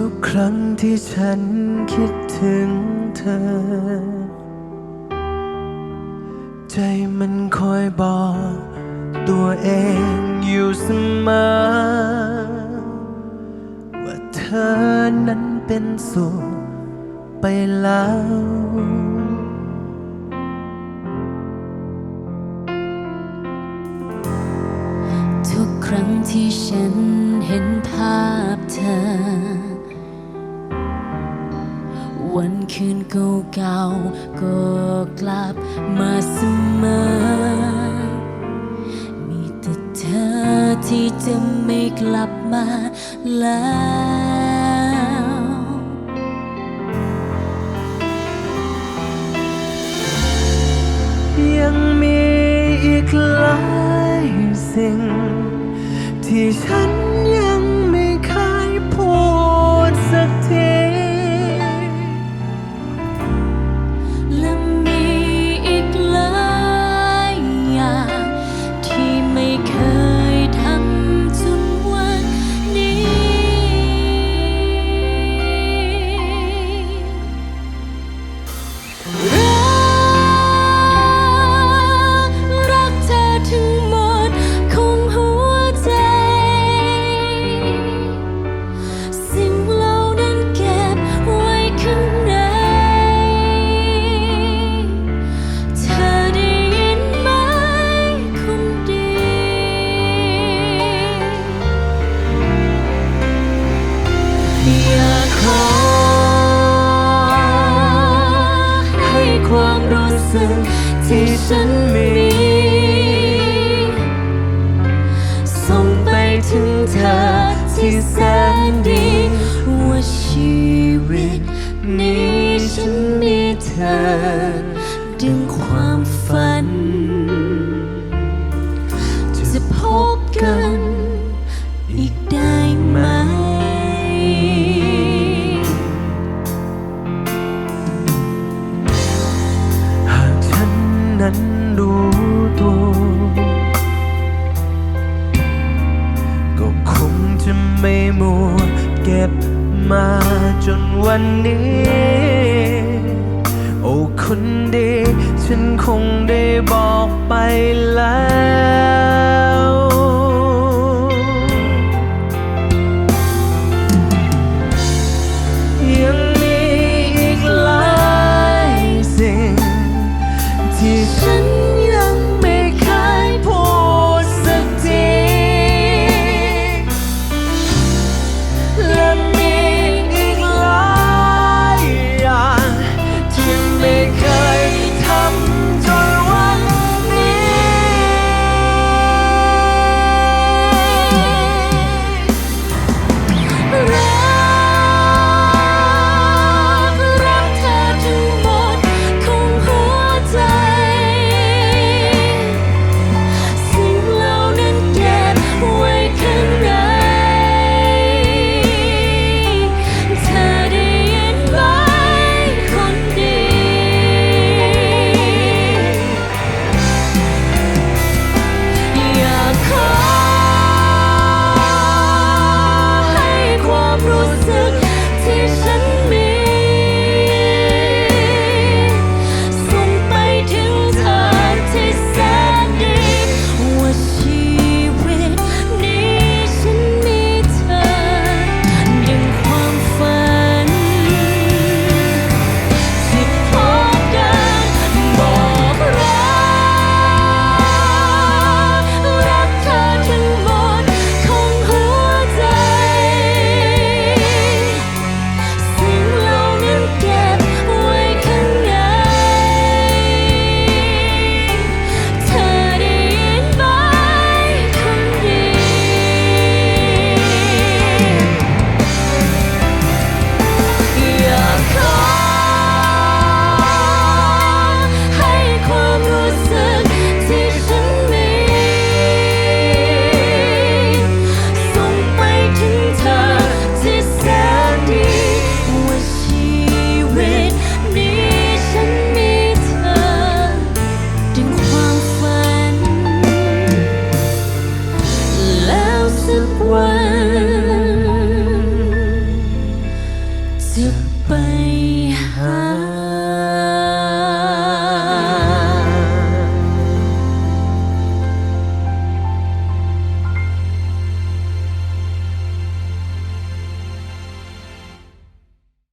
ทุกครั้งที่ฉันคิดถึงเธอ ใจมันคอยบอกตัวเองอยู่เสมอ ว่าเธอนั้นเป็นสุขไปแล้ว ทุกครั้งที่ฉันเห็นภาพเธอ วันคืนเก่าๆก็กลับมาเสมอ มีแต่เธอที่จะไม่กลับมาแล้วยังมีอีกหลายสิ่ง ที่ฉัน รู้สึกที่ฉันมีส่งไปถึงเธอที่แสนดีว่าชีวิตนี้ฉันมีเธอดึงความ คนดี ฉันคงได้บอกไปแล้ว